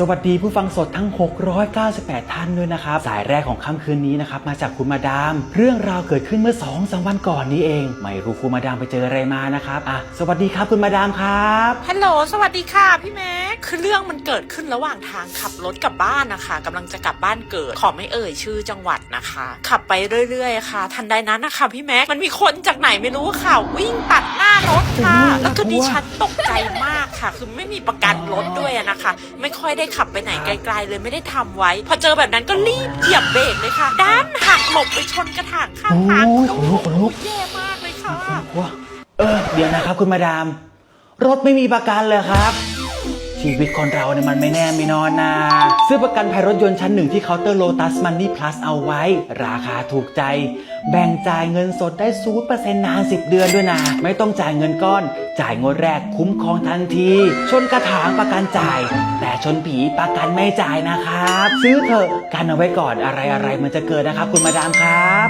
สวัสดีผู้ฟังสดทั้ง 698 ท่านด้วยนะครับ สายแรกของค่ำคืนนี้นะครับ มาจากคุณมาดาม เรื่องราวเกิดขึ้นเมื่อ2อสวันก่อนนี้เอง ไม่รู้คุณมาดามไปเจออะไรมานะครับอะสวัสดีครับคุณมาดามครับฮัลโหลสวัสดีค่ะพี่แม็กคือเรื่องมันเกิดขึ้นระหว่างทางขับรถกลับบ้านนะคะกำลังจะกลับบ้านเกิด ขอไม่เอ่ยชื่อจังหวัดนะคะ ขับไปเรื่อย ๆ ค่ะ ทันใดนั้นนะคะพี่แม็กมันมีคนจากไหนไม่รู้ค่ะวิ่งตัดหน้า รถค่ะโอ้ยแล้วคือน่ากลัวดิฉันตกใจมากค่ะ คือไม่มีประกันรถด้วยอะนะคะ ไม่ค่อยได้ขับไปไหนไกล ๆ เลยไม่ได้ทำไว้ พอเจอแบบนั้นก็รีบเหยียบเบรกเลยค่ะด้านหักหลบไปชนกระถางข้างทางโอ้ยขนลุกขนลุกแย่มากเลยค่ะว้าเออเดี๋ยวนะครับคุณมาดาม รถไม่มีประกันเลยครับ ชีวิตคนเราเนี่ยมันไม่แน่ไม่นอนนะซื้อประกันภัยรถยนต์ชั้นหนึ่งที่เคาน์เตอร์โลตัสมันนี่พลัสเอาไว้ ราคาถูกใจ แบ่งจ่ายเงินสดได้ศูนเปอร์เซ็นต์นาน10เดือนด้วยนะไม่ต้องจ่ายเงินก้อน จ่ายงวดแรกคุ้มครองทันที ชนกระถางประกันจ่าย แต่ชนผีประกันไม่จ่ายนะครับ ซื้อเถอะกันเอาไว้ก่อนอะไรอะไรมันจะเกิดนะครับ คุณมาดามครับ